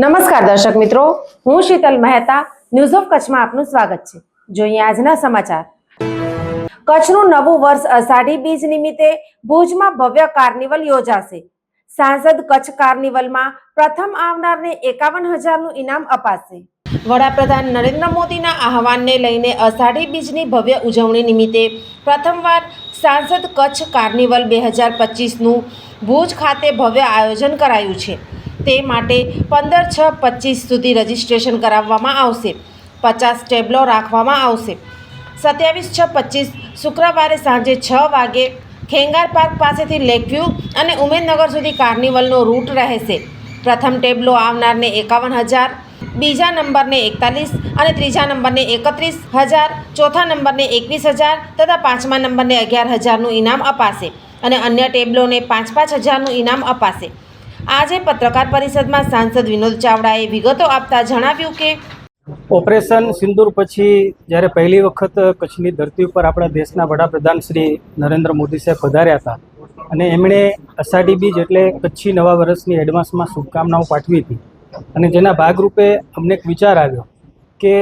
નમસ્કાર દર્શક મિત્રો, હું શીતલ મહેતા ન્યૂઝ ઓફ કચ્છમાં આપનું સ્વાગત છે. જોઈએ આજના સમાચાર. કચ્છનું નવું વર્ષ અષાઢી બીજ નિમિત્તે ભુજમાં ભવ્ય કાર્નિવલ યોજાશે. સાંસદ કચ્છ કાર્નિવલમાં પ્રથમ આવનારને એકાવન હજારનું ઇનામ અપાશે. વડાપ્રધાન નરેન્દ્ર મોદીના આહવાનને લઈને અષાઢી બીજની ભવ્ય ઉજવણી નિમિત્તે પ્રથમવાર સાંસદ કચ્છ કાર્નિવલ બે હજાર પચીસનું ભુજ ખાતે ભવ્ય આયોજન કરાયું છે. તે માટે પંદર છ પચીસ સુધી રજીસ્ટ્રેશન કરાવવામાં આવશે. પચાસ ટેબલો રાખવામાં આવશે. સત્યાવીસ છ પચીસ શુક્રવારે સાંજે છ વાગે ખેંગાર પાર્ક પાસેથી લેકવ્યૂ અને ઉમેદનગર સુધી કાર્નિવલનો રૂટ રહેશે. પ્રથમ ટેબલો આવનારને એકાવન હજાર, બીજા નંબરને એકતાલીસ અને ત્રીજા નંબરને એકત્રીસ હજાર, ચોથા નંબરને એકવીસ હજાર તથા પાંચમા નંબરને અગિયાર હજારનું ઇનામ અપાશે અને અન્ય ટેબલોને પાંચ પાંચ હજારનું ઇનામ અપાશે. આજે પત્રકાર પરિષદમાં સાંસદ વિનોદ ચાવડાએ વિગતો આપતા જણાવ્યું કે ઓપરેશન સિંદૂર પછી જ્યારે પહેલી વખત કચ્છની ધરતી ઉપર આપણા દેશના વડાપ્રધાન શ્રી નરેન્દ્ર મોદી સાહેબ પધાર્યા હતા અને એમણે અષાઢી બીજ એટલે કચ્છી નવા વર્ષની એડવાન્સમાં શુભકામનાઓ પાઠવી હતી. અને જેના ભાગરૂપે અમને એક વિચાર આવ્યો કે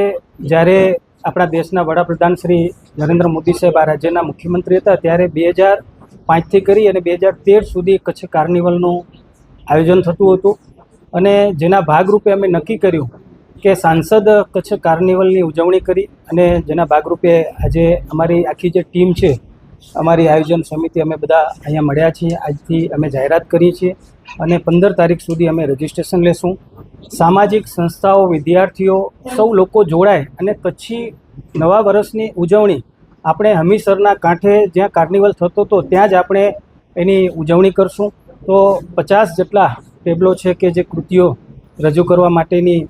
જ્યારે આપણા દેશના વડાપ્રધાન શ્રી નરેન્દ્ર મોદી સાહેબ આ રાજ્યના મુખ્યમંત્રી હતા, ત્યારે બે હજાર પાંચથી કરી અને બે હજાર તેર સુધી કચ્છ કાર્નિવલનું આયોજન થતું હતું અને જેના ભાગરૂપે અમે નક્કી કર્યું કે સાંસદ કચ્છ કાર્નિવલની ઉજવણી કરી અને જેના ભાગરૂપે આજે અમારી આખી જે ટીમ છે, અમારી આયોજન સમિતિ અમે બધા અહીંયા મળ્યા છીએ. આજથી અમે જાહેરાત કરીએ છીએ અને પંદર તારીખ સુધી અમે રજીસ્ટ્રેશન લેશું. સામાજિક સંસ્થાઓ, વિદ્યાર્થીઓ, સૌ લોકો જોડાય અને કચ્છી નવા વર્ષની ઉજવણી આપણે હમીસરના કાંઠે જ્યાં કાર્નિવલ થતો હતો ત્યાં જ આપણે એની ઉજવણી કરશું. તો પચાસ જેટલા ટેબલો છે કે જે કૃતિઓ રજૂ કરવા માટેની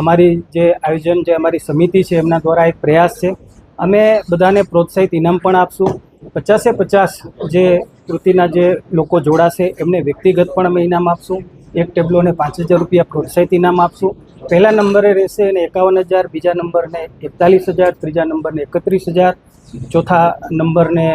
અમારી જે આયોજન, જે અમારી સમિતિ છે, એમના દ્વારા એક પ્રયાસ છે. અમે બધાને પ્રોત્સાહિત ઇનામ પણ આપશું. પચાસે પચાસ જે કૃતિના જે લોકો જોડાશે, એમને વ્યક્તિગત પણ અમે ઇનામ આપશું. એક ટેબલોને પાંચ હજાર રૂપિયા પ્રોત્સાહિત ઇનામ આપશું. પહેલા નંબરે રહેશે એને એકાવન હજાર, બીજા નંબરને એકતાલીસ હજાર, ત્રીજા નંબરને એકત્રીસ હજાર, ચોથા નંબરને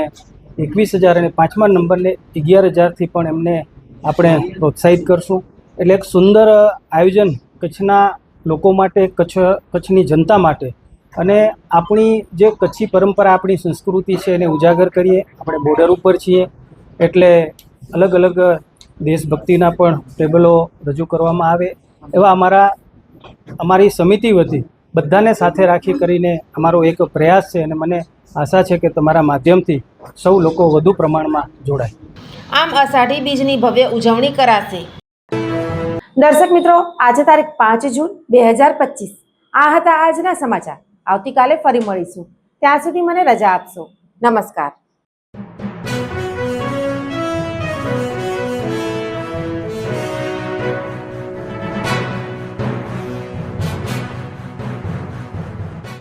એકવીસ હજાર અને પાંચમા નંબરને અગિયાર હજારથી પણ એમને આપણે પ્રોત્સાહિત કરશું. એટલે એક સુંદર આયોજન કચ્છના લોકો માટે, કચ્છ, કચ્છની જનતા માટે. અને આપણી જે કચ્છી પરંપરા, આપણી સંસ્કૃતિ છે એને ઉજાગર કરીએ. આપણે બોર્ડર ઉપર છીએ. એટલે અલગ અલગ દેશભક્તિના પણ ટેબલો રજૂ કરવામાં આવે. એવા અમારા, અમારી સમિતિ વતી બધાને સાથે રાખી કરીને અમારો એક પ્રયાસ છે અને મને આશા છે કે તમારા માધ્યમથી સૌ લોકો વધુ પ્રમાણમાં જોડાય. આમ અષાઢી બીજની ભવ્ય ઉજવણી કરાશે. દર્શક મિત્રો આજે તારીખ પાંચ જૂન બે હજાર પચીસ. આ હતા આજના સમાચાર. આવતીકાલે ફરી મળીશું. ત્યાં સુધી મને રજા આપશો. નમસ્કાર.